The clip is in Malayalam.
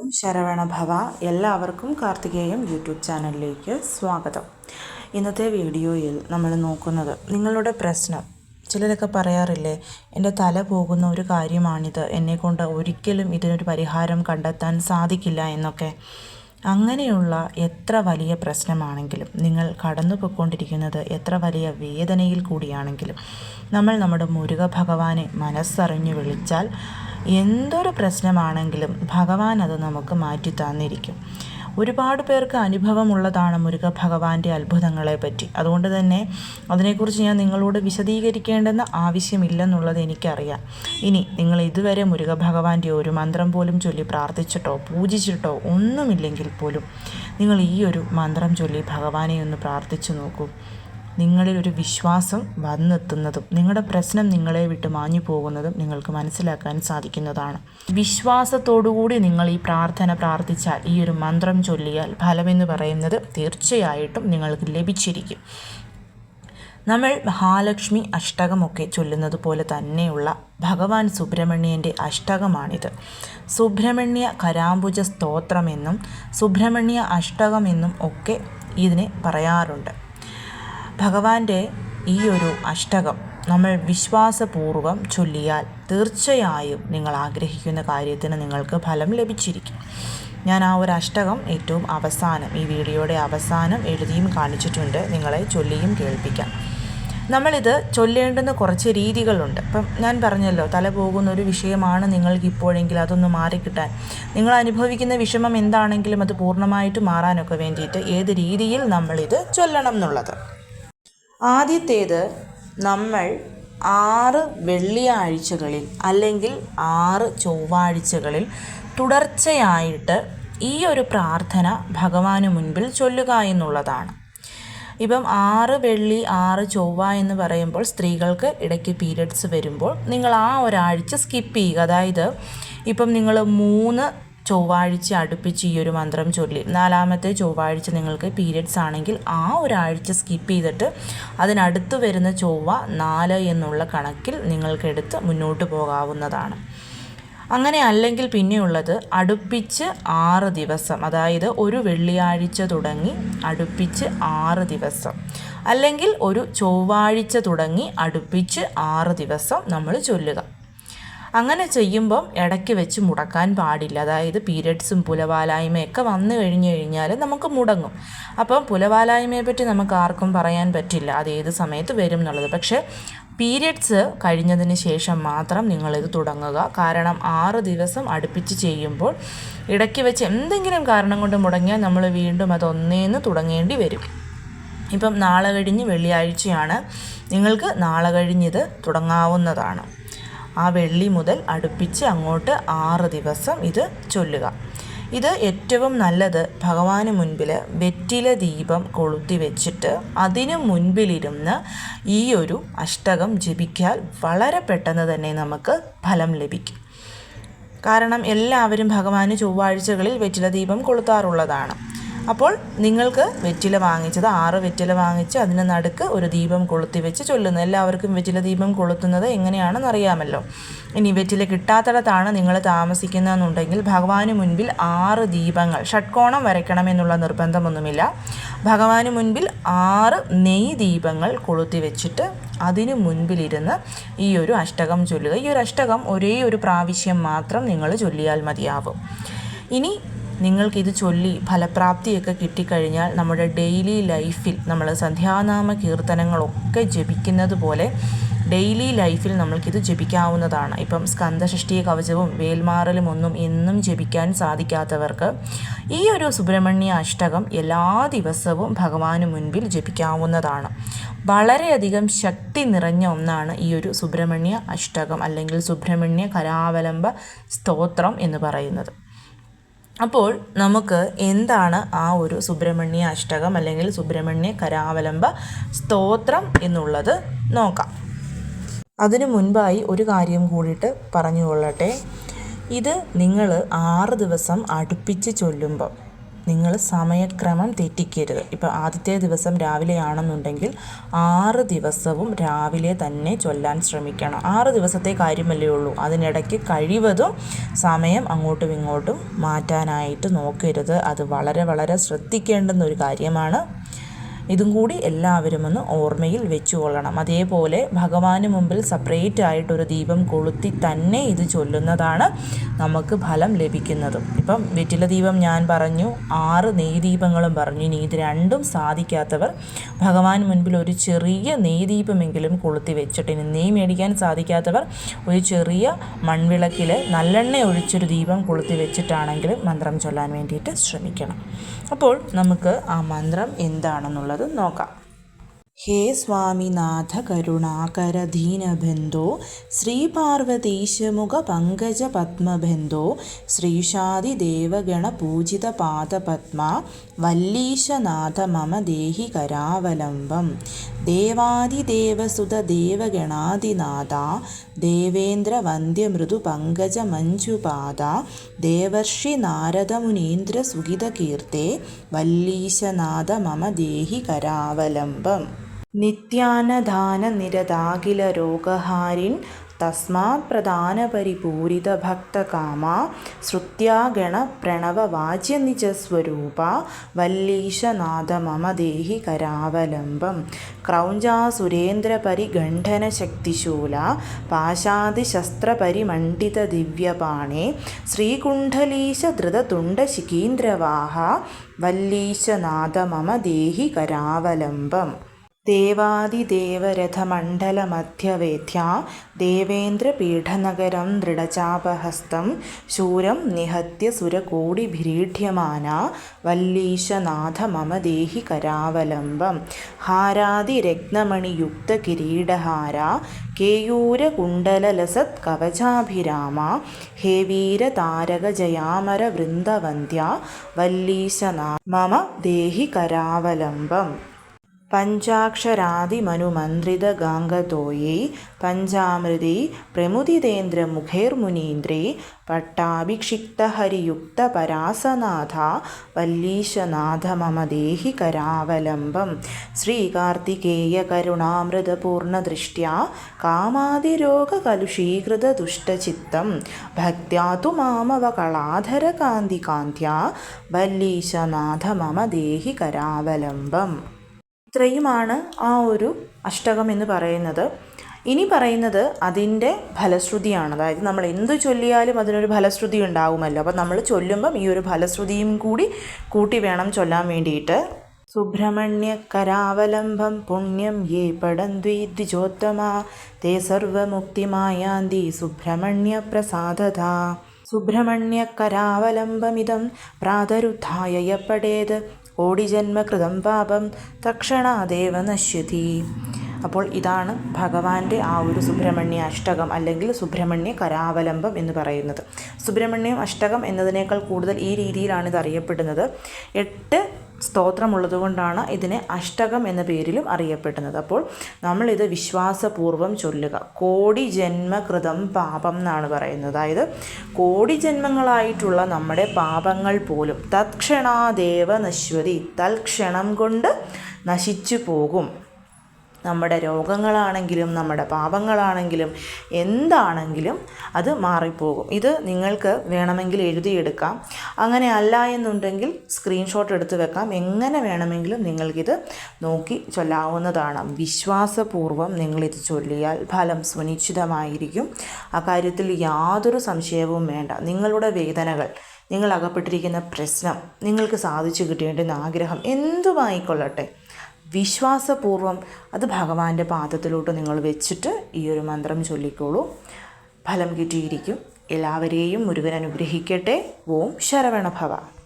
ഓം ശരവണ ഭവ എല്ലാവർക്കും കാർത്തികേയം യൂട്യൂബ് ചാനലിലേക്ക് സ്വാഗതം. ഇന്നത്തെ വീഡിയോയിൽ നമ്മൾ നോക്കുന്നത് നിങ്ങളുടെ പ്രശ്നം. ചിലരൊക്കെ പറയാറില്ലേ എന്റെ തല പോകുന്ന ഒരു കാര്യമാണിത്. എന്നെക്കൊണ്ട് ഒരിക്കലും ഇതിനൊരു പരിഹാരം കണ്ടെത്താൻ സാധിക്കില്ല എന്നൊക്കെ. അങ്ങനെയുള്ള എത്ര വലിയ പ്രശ്നമാണെങ്കിലും നിങ്ങൾ കടന്നു പോയിക്കൊണ്ടിരിക്കുന്നത് എത്ര വലിയ വേദനയിൽ കൂടിയാണെങ്കിലും നമ്മൾ നമ്മുടെ മുരുക ഭഗവാനെ മനസ്സറിഞ്ഞു വിളിച്ചാൽ എന്തൊരു പ്രശ്നമാണെങ്കിലും ഭഗവാൻ അത് നമുക്ക് മാറ്റി തന്നിരിക്കും. ഒരുപാട് പേർക്ക് അനുഭവമുള്ളതാണ് മുരുക ഭഗവാന്റെ അത്ഭുതങ്ങളെ പറ്റി അതുകൊണ്ട് തന്നെ അതിനെക്കുറിച്ച് ഞാൻ നിങ്ങളോട് വിശദീകരിക്കേണ്ടെന്ന ആവശ്യമില്ലെന്നുള്ളത് എനിക്കറിയാം. ഇനി നിങ്ങൾ ഇതുവരെ മുരുക ഭഗവാന്റെ ഒരു മന്ത്രം പോലും ചൊല്ലി പ്രാർത്ഥിച്ചിട്ടോ പൂജിച്ചിട്ടോ ഒന്നുമില്ലെങ്കിൽ പോലും നിങ്ങൾ ഈ ഒരു മന്ത്രം ചൊല്ലി ഭഗവാനെ ഒന്ന് പ്രാർത്ഥിച്ചു നോക്കൂ. നിങ്ങളിൽ ഒരു വിശ്വാസം വന്നെത്തുന്നതും നിങ്ങളുടെ പ്രശ്നം നിങ്ങളെ വിട്ട് മാഞ്ഞു പോകുന്നതും നിങ്ങൾക്ക് മനസ്സിലാക്കാൻ സാധിക്കുന്നതാണ്. വിശ്വാസത്തോടുകൂടി നിങ്ങൾ ഈ പ്രാർത്ഥന പ്രാർത്ഥിച്ചാൽ ഈ ഒരു മന്ത്രം ചൊല്ലിയാൽ ഫലമെന്ന് പറയുന്നത് തീർച്ചയായിട്ടും നിങ്ങൾക്ക് ലഭിച്ചിരിക്കും. നമ്മൾ മഹാലക്ഷ്മി അഷ്ടകമൊക്കെ ചൊല്ലുന്നത് പോലെ തന്നെയുള്ള ഭഗവാൻ സുബ്രഹ്മണ്യന്റെ അഷ്ടകമാണിത്. സുബ്രഹ്മണ്യ കരാംബുജ സ്തോത്രമെന്നും സുബ്രഹ്മണ്യ അഷ്ടകമെന്നും ഒക്കെ ഇതിനെ പറയാറുണ്ട്. ഭഗവാന്റെ ഈ ഒരു അഷ്ടകം നമ്മൾ വിശ്വാസപൂർവം ചൊല്ലിയാൽ തീർച്ചയായും നിങ്ങൾ ആഗ്രഹിക്കുന്ന കാര്യത്തിന് നിങ്ങൾക്ക് ഫലം ലഭിച്ചിരിക്കും. ഞാൻ ആ ഒരു അഷ്ടകം ഏറ്റവും അവസാനം ഈ വീഡിയോയുടെ അവസാനം എഴുതിയും കാണിച്ചിട്ടുണ്ട്. നിങ്ങളെ ചൊല്ലിയും കേൾപ്പിക്കാം. നമ്മളിത് ചൊല്ലേണ്ടുന്ന കുറച്ച് രീതികളുണ്ട്. ഇപ്പം ഞാൻ പറഞ്ഞല്ലോ തല പോകുന്ന ഒരു വിഷയമാണ് നിങ്ങൾക്ക് ഇപ്പോഴെങ്കിൽ അതൊന്ന് മാറിക്കിട്ടാൻ. നിങ്ങൾ അനുഭവിക്കുന്ന വിഷമം എന്താണെങ്കിലും അത് പൂർണമായിട്ട് മാറാനൊക്കെ വേണ്ടിയിട്ട് ഏത് രീതിയിൽ നമ്മളിത് ചൊല്ലണം എന്നുള്ളത്. ആദ്യത്തേത് നമ്മൾ ആറ് വെള്ളിയാഴ്ചകളിൽ അല്ലെങ്കിൽ ആറ് ചൊവ്വാഴ്ചകളിൽ തുടർച്ചയായിട്ട് ഈ ഒരു പ്രാർത്ഥന ഭഗവാന് മുൻപിൽ ചൊല്ലുക എന്നുള്ളതാണ്. ഇപ്പം ആറ് വെള്ളി ആറ് ചൊവ്വ എന്ന് പറയുമ്പോൾ സ്ത്രീകൾക്ക് ഇടയ്ക്ക് പീരിയഡ്സ് വരുമ്പോൾ നിങ്ങൾ ആ ഒരാഴ്ച സ്കിപ്പ് ചെയ്യുക. അതായത് ഇപ്പം നിങ്ങൾ മൂന്ന് ചൊവ്വാഴ്ച അടുപ്പിച്ച് ഈ ഒരു മന്ത്രം ചൊല്ലി. നാലാമത്തെ ചൊവ്വാഴ്ച നിങ്ങൾക്ക് പീരിയഡ്സ് ആണെങ്കിൽ ആ ഒരാഴ്ച സ്കിപ്പ് ചെയ്തിട്ട് അതിനടുത്ത് വരുന്ന ചൊവ്വ നാല് എന്നുള്ള കണക്കിൽ നിങ്ങൾക്കെടുത്ത് മുന്നോട്ട് പോകാവുന്നതാണ്. അങ്ങനെ അല്ലെങ്കിൽ പിന്നെയുള്ളത് അടുപ്പിച്ച് ആറ് ദിവസം അതായത് ഒരു വെള്ളിയാഴ്ച തുടങ്ങി അടുപ്പിച്ച് ആറ് ദിവസം. അല്ലെങ്കിൽ ഒരു ചൊവ്വാഴ്ച തുടങ്ങി അടുപ്പിച്ച് ആറ് ദിവസം നമ്മൾ ചൊല്ലുക. അങ്ങനെ ചെയ്യുമ്പം ഇടയ്ക്ക് വെച്ച് മുടക്കാൻ പാടില്ല. അതായത് പീരിയഡ്സും പുലവാലായ്മയൊക്കെ വന്നു കഴിഞ്ഞു കഴിഞ്ഞാൽ നമുക്ക് മുടങ്ങും. അപ്പം പുലവാലായ്മയെ പറ്റി നമുക്ക് ആർക്കും പറയാൻ പറ്റില്ല. അത് ഏത് സമയത്ത് വരും എന്നുള്ളത്. പക്ഷേ പീരിയഡ്സ് കഴിഞ്ഞതിന് ശേഷം മാത്രം നിങ്ങളിത് തുടങ്ങുക. കാരണം ആറ് ദിവസം അടുപ്പിച്ച് ചെയ്യുമ്പോൾ ഇടയ്ക്ക് വെച്ച് എന്തെങ്കിലും കാരണം കൊണ്ട് മുടങ്ങിയാൽ നമ്മൾ വീണ്ടും അതൊന്നേന്ന് തുടങ്ങേണ്ടി വരും. ഇപ്പം നാളെ കഴിഞ്ഞ് വെള്ളിയാഴ്ചയാണ്. നിങ്ങൾക്ക് നാളെ കഴിഞ്ഞിത് തുടങ്ങാവുന്നതാണ്. ആ വെള്ളി മുതൽ അടുപ്പിച്ച് അങ്ങോട്ട് ആറ് ദിവസം ഇത് ചൊല്ലുക. ഇത് ഏറ്റവും നല്ലത് ഭഗവാന് മുൻപിൽ വെറ്റില ദീപം കൊളുത്തി വെച്ചിട്ട് അതിനു മുൻപിലിരുന്ന് ഈ ഒരു അഷ്ടകം ജപിക്കാൽ വളരെ പെട്ടെന്ന് തന്നെ നമുക്ക് ഫലം ലഭിക്കും. കാരണം എല്ലാവരും ഭഗവാന് ചൊവ്വാഴ്ചകളിൽ വെറ്റില ദീപം കൊളുത്താറുള്ളതാണ്. അപ്പോൾ നിങ്ങൾക്ക് വെറ്റില വാങ്ങിച്ചത് ആറ് വെറ്റില വാങ്ങിച്ച് അതിന് നടുക്ക് ഒരു ദീപം കൊളുത്തി വെച്ച് ചൊല്ലുന്നു. എല്ലാവർക്കും വെറ്റില ദീപം കൊളുത്തുന്നത് എങ്ങനെയാണെന്ന് അറിയാമല്ലോ. ഇനി വെറ്റില കിട്ടാത്തിടത്താണ് നിങ്ങൾ താമസിക്കുന്നതെന്നുണ്ടെങ്കിൽ ഭഗവാന് മുൻപിൽ ആറ് ദീപങ്ങൾ ഷഡ്കോണം വരയ്ക്കണമെന്നുള്ള നിർബന്ധമൊന്നുമില്ല. ഭഗവാന് മുൻപിൽ ആറ് നെയ് ദീപങ്ങൾ കൊളുത്തി വെച്ചിട്ട് അതിനു മുൻപിലിരുന്ന് ഈ ഒരു അഷ്ടകം ചൊല്ലുക. ഈ ഒരു അഷ്ടകം ഒരേ ഒരു പ്രാവശ്യം മാത്രം നിങ്ങൾ ചൊല്ലിയാൽ മതിയാവും. ഇനി നിങ്ങൾക്കിത് ചൊല്ലി ഫലപ്രാപ്തിയൊക്കെ കിട്ടിക്കഴിഞ്ഞാൽ നമ്മുടെ ഡെയിലി ലൈഫിൽ നമ്മൾ സന്ധ്യാനാമ കീർത്തനങ്ങളൊക്കെ ജപിക്കുന്നത് പോലെ ഡെയിലി ലൈഫിൽ നമ്മൾക്കിത് ജപിക്കാവുന്നതാണ്. ഇപ്പം സ്കന്ധഷ്ഠി കവചവും വേൽമാറലും ഒന്നും എന്നും ജപിക്കാൻ സാധിക്കാത്തവർക്ക് ഈ ഒരു സുബ്രഹ്മണ്യ അഷ്ടകം എല്ലാ ദിവസവും ഭഗവാന് മുൻപിൽ ജപിക്കാവുന്നതാണ്. വളരെയധികം ശക്തി നിറഞ്ഞ ഒന്നാണ് ഈ ഒരു സുബ്രഹ്മണ്യ അഷ്ടകം അല്ലെങ്കിൽ സുബ്രഹ്മണ്യ കരാവലംബ സ്തോത്രം എന്ന് പറയുന്നത്. അപ്പോൾ നമുക്ക് എന്താണ് ആ ഒരു സുബ്രഹ്മണ്യ അഷ്ടകം അല്ലെങ്കിൽ സുബ്രഹ്മണ്യ കരാവലംബ സ്തോത്രം എന്നുള്ളത് നോക്കാം. അതിനു മുൻപായി ഒരു കാര്യം കൂടിയിട്ട് പറഞ്ഞു കൊള്ളട്ടെ ഇത് നിങ്ങൾ ആറ് ദിവസം അടുപ്പിച്ച് ചൊല്ലുമ്പോൾ നിങ്ങൾ സമയക്രമം തെറ്റിക്കരുത്. ഇപ്പോൾ ആദ്യത്തെ ദിവസം രാവിലെ ആണെന്നുണ്ടെങ്കിൽ ആറ് ദിവസവും രാവിലെ തന്നെ ചൊല്ലാൻ ശ്രമിക്കണം. ആറ് ദിവസത്തെ കാര്യമല്ലേ ഉള്ളൂ. അതിനിടയ്ക്ക് കഴിവതും സമയം അങ്ങോട്ടും ഇങ്ങോട്ടും മാറ്റാനായിട്ട് നോക്കരുത്. അത് വളരെ വളരെ ശ്രദ്ധിക്കേണ്ടുന്ന ഒരു കാര്യമാണ്. ഇതും കൂടി എല്ലാവരും ഒന്ന് ഓർമ്മയിൽ വെച്ചു കൊള്ളണം അതേപോലെ ഭഗവാന് മുമ്പിൽ സെപ്പറേറ്റ് ആയിട്ടൊരു ദീപം കൊളുത്തി തന്നെ ഇത് ചൊല്ലുന്നതാണ് നമുക്ക് ഫലം ലഭിക്കുന്നതും. ഇപ്പം വെറ്റില ദീപം ഞാൻ പറഞ്ഞു ആറ് നെയ് ദീപങ്ങളും പറഞ്ഞു. ഇനി ഇത് രണ്ടും സാധിക്കാത്തവർ ഭഗവാൻ മുൻപിൽ ഒരു ചെറിയ നെയ് ദീപമെങ്കിലും കൊളുത്തി വെച്ചിട്ട് ഇനി നെയ് മേടിക്കാൻ സാധിക്കാത്തവർ ഒരു ചെറിയ മൺവിളക്കിൽ നല്ലെണ്ണ ഒഴിച്ചൊരു ദീപം കൊളുത്തി വെച്ചിട്ടാണെങ്കിലും മന്ത്രം ചൊല്ലാൻ വേണ്ടിയിട്ട് ശ്രമിക്കണം. അപ്പോൾ നമുക്ക് ആ മന്ത്രം എന്താണെന്നുള്ളത് നോക്കാം. ഹേ സ്വാമിനാഥ കരുണാകര ദീനബന്ധോ ശ്രീപാർവതീശമുഖ പങ്കജ പത്മബന്ധോ ശ്രീഷാദിദേവഗണ പൂജിത പാദപത്മ വല്ലീശനാഥ മമ ദേഹി കരാവലംബം ദേവാദിദേവസുത ദേവഗണാദിനാഥ ദേവേന്ദ്ര വന്ദ്യമൃദു പങ്കജ മഞ്ജുപാദ ദേവർഷി നാരദമുനീന്ദ്ര സുഗിതകീർത്തെ വല്ലീശനാഥ മമ ദേഹി കരാവലംബം. നിത്യാനദാന നിരതാകില രോഗഹാരിൻ തസ്മാത് പ്രധാനപരിപൂരിത ഭക്തകാമ ശ്രുത്യാഗണ പ്രണവ വാച്യ നിജസ്വരൂപ വല്ലീശനാഥ മമ ദേഹി കരാവലംബം ക്രൗഞ്ചാസുരേന്ദ്ര പരിഗണ്ഠന ശക്തിശൂല പാശാദിശസ്ത്രപരിമണ്ഡിത ദിവ്യപാണേ ശ്രീകുണ്ഠലീശ ധൃതതുണ്ഡ ശിഖീന്ദ്രവാഹ വല്ലീശനാഥ മമ ദേഹി കരാവലംബം ദേവാദിദേവരഥമണ്ഡലമധ്യവേദ്യ ദേവേന്ദ്രപീഠനഗരം ദൃഢചാപഹസ്തം ശൂരം നിഹത്യ സുരകൂടിഭിരീഢ്യമാന വല്ലീശനാഥ മമ ദേഹി കരാവലംബം ഹാരാതിരത്നമണിയുക്തകിരീടഹാര കേയൂരകുണ്ടലലസത് കവചാഭിരാമ ഹേ വീരതാരകജയാമര വൃന്ദവന്ദ്യ വല്ലീശനാ മമ ദേഹി പഞ്ചാമൃതി പ്രമുദിതേന്ദ്രമുഖേർമുനീന്ദ്രേ പട്ടാഭിഷിക്തഹരിയുക്തപരാസനാഥ വല്ലീശനാഥ മമ ദേഹി കരാവലംബം ശ്രീകാർത്തികേയ ശ്രീകാർത്തികേയകരുണാമൃതപൂർണദൃഷ്ട്യാ കാമാതിരോഗകലുഷീകൃതദുഷ്ടചിത്തം ഭക്യാ തു മാമവകളാധരകാന്തികാന്ത്യാ വല്ലീശനാഥ മമ ദേഹി കരാവലംബം. ഇത്രയുമാണ് ആ ഒരു അഷ്ടകം എന്ന് പറയുന്നത്. ഇനി പറയുന്നത് അതിന്റെ ഫലശ്രുതിയാണ്. അതായത് നമ്മൾ എന്ത് ചൊല്ലിയാലും അതിനൊരു ഫലശ്രുതി ഉണ്ടാകുമല്ലോ അപ്പം നമ്മൾ ചൊല്ലുമ്പം ഈ ഒരു ഫലശ്രുതിയും കൂടി കൂട്ടി വേണം ചൊല്ലാൻ വേണ്ടിയിട്ട്. സുബ്രഹ്മണ്യ കരാവലംബം പുണ്യം യേ പടന്തി തേ സർവമുക്തിമായാന്തി സുബ്രഹ്മണ്യ പ്രസാദത സുബ്രഹ്മണ്യ കരാവലംബമിതം പ്രാതരുദ്ധായ യപ്പടേത് കോടിജന്മകൃതം പാപം തക്ഷണാദേവ നശ്യതി. അപ്പോൾ ഇതാണ് ഭഗവാന്റെ ആ ഒരു സുബ്രഹ്മണ്യ അഷ്ടകം അല്ലെങ്കിൽ സുബ്രഹ്മണ്യ കരാവലംബം എന്ന് പറയുന്നത്. സുബ്രഹ്മണ്യം അഷ്ടകം എന്നതിനേക്കാൾ കൂടുതൽ ഈ രീതിയിലാണ് ഇത് അറിയപ്പെടുന്നത്. എട്ട് സ്തോത്രമുള്ളതുകൊണ്ടാണ് ഇതിനെ അഷ്ടകം എന്ന പേരിലും അറിയപ്പെടുന്നത്. അപ്പോൾ നമ്മളിത് വിശ്വാസപൂർവം ചൊല്ലുക. കോടി ജന്മകൃതം പാപം എന്നാണ് പറയുന്നത്. അതായത് കോടി ജന്മങ്ങളായിട്ടുള്ള നമ്മുടെ പാപങ്ങൾ പോലും തത്ക്ഷണാദേവ നശ്വതി തൽക്ഷണം കൊണ്ട് നശിച്ചു പോകും. നമ്മുടെ രോഗങ്ങളാണെങ്കിലും നമ്മുടെ പാപങ്ങളാണെങ്കിലും എന്താണെങ്കിലും അത് മാറിപ്പോകും. ഇത് നിങ്ങൾക്ക് വേണമെങ്കിൽ എഴുതിയെടുക്കാം. അങ്ങനെ അല്ല എന്നുണ്ടെങ്കിൽ സ്ക്രീൻഷോട്ട് എടുത്ത് വെക്കാം. എങ്ങനെ വേണമെങ്കിലും നിങ്ങൾക്കിത് നോക്കി ചൊല്ലാവുന്നതാണ്. വിശ്വാസപൂർവം നിങ്ങളിത് ചൊല്ലിയാൽ ഫലം സുനിശ്ചിതമായിരിക്കും. അക്കാര്യത്തിൽ യാതൊരു സംശയവും വേണ്ട. നിങ്ങളുടെ വേദനകൾ നിങ്ങൾ അകപ്പെട്ടിരിക്കുന്ന പ്രശ്നം നിങ്ങൾക്ക് സാധിച്ചു കിട്ടേണ്ടുന്ന ആഗ്രഹം എന്തുമായിക്കൊള്ളട്ടെ? വിശ്വാസപൂർവം അത് ഭഗവാന്റെ പാദത്തിലോട്ട് നിങ്ങൾ വെച്ചിട്ട് ഈ ഒരു മന്ത്രം ചൊല്ലിക്കോളൂ. ഫലം കിട്ടിയിരിക്കും. എല്ലാവരെയും മുരുകൻ അനുഗ്രഹിക്കട്ടെ. ഓം ശരവണഭവ.